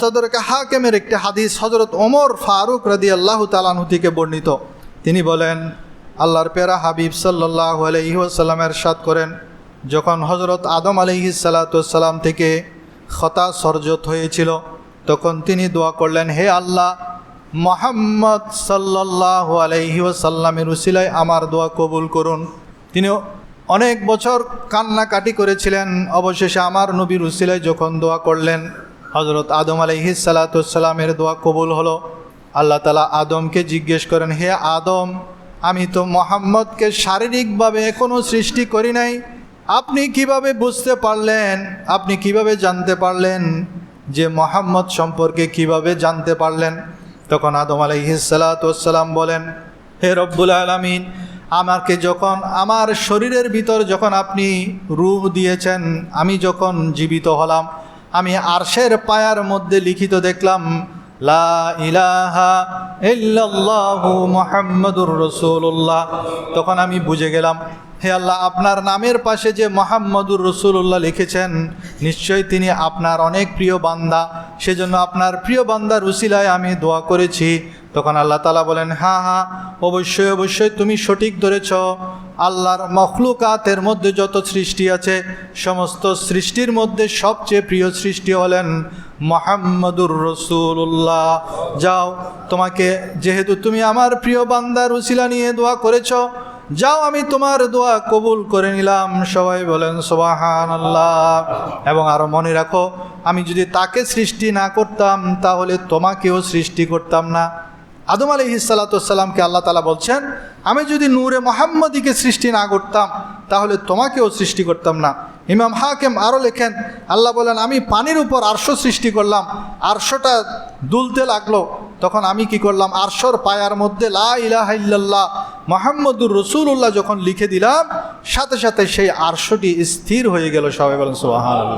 সদরকে হাকেমের একটি হাদিস হজরত ওমর ফারুক রাদি আল্লাহ তালানহু থেকে বর্ণিত। তিনি বলেন, আল্লাহর পেরা হাবিব সাল্লাহ আলহিহাসাল্লামের সাদ করেন, যখন হজরত আদম আলহি সালাতাম থেকে খতা সরজত হয়েছিল, তখন তিনি দোয়া করলেন, হে আল্লাহ, মোহাম্মদ সাল্লাহ আলহি ওসাল্লামের উসিলায় আমার দোয়া কবুল করুন। তিনি অনেক বছর কান্নাকাটি করেছিলেন, অবশেষে আমার নবীর উসিলায় যখন দোয়া করলেন হজরত আদম আলহি সালাতামের দোয়া কবুল হলো। আল্লাহ তালা আদমকে জিজ্ঞেস করেন, হে আদম, আমি তো মোহাম্মদকে শারীরিকভাবে এখনও সৃষ্টি করি নাই। আপনি কীভাবে বুঝতে পারলেন? আপনি কীভাবে জানতে পারলেন যে মোহাম্মদ সম্পর্কে কীভাবে জানতে পারলেন? তখন আদম আলহিসাল্লাম বলেন, হে রব্বুল আলমিন, আমাকে যখন আমার শরীরের ভিতর যখন আপনি রূপ দিয়েছেন, আমি যখন জীবিত হলাম আমি আরশের পায়ার মধ্যে লিখিত দেখলাম, লা ইলাহা ইল্লাল্লাহু মুহাম্মাদুর রাসূলুল্লাহ। তখন আমি বুঝে গেলাম, হে আল্লাহ, আপনার নামের পাশে যে মোহাম্মদুর রসুল্লাহ লিখেছেন, নিশ্চয়ই তিনি আপনার অনেক প্রিয় বান্দা। সেজন্য আপনার প্রিয় বান্দার উসিলায় আমি দোয়া করেছি। তখন আল্লাহ তালা বলেন হ্যাঁ হ্যাঁ অবশ্যই অবশ্যই, তুমি সঠিক ধরেছ। আল্লাহর মখলুকাতের মধ্যে যত সৃষ্টি আছে, সমস্ত সৃষ্টির মধ্যে সবচেয়ে প্রিয় সৃষ্টি হলেন মোহাম্মদুর রসুল্লাহ যাও, তোমাকে যেহেতু তুমি আমার প্রিয় বান্দার উসিলা নিয়ে দোয়া করেছ, যাও আমি তোমার দোয়া কবুল করে নিলাম। সবাই বলেন সোবাহান আল্লাহ এবং আরও মনে রাখো, আমি যদি তাকে সৃষ্টি না করতাম, তাহলে তোমাকেও সৃষ্টি করতাম না। আদম আলি সালাতামকে আল্লাহ তালা বলছেন, আমি যদি নূরে মোহাম্মদীকে সৃষ্টি না করতাম, তাহলে তোমাকেও সৃষ্টি করতাম না। ইমাম হাকেম আরও লেখেন, আল্লাহ বলেন, আমি পানির উপর আরশো সৃষ্টি করলাম, আরশোটা দুলতে লাগল। তখন আমি কি করলাম? আরশোর পায়ার মধ্যে লা ইলাহা ইল্লাল্লাহ মোহাম্মদুর রসুল্লাহ যখন লিখে দিলাম, সাথে সাথে সেই আরশোটি স্থির হয়ে গেল সবাই বলেন সোহান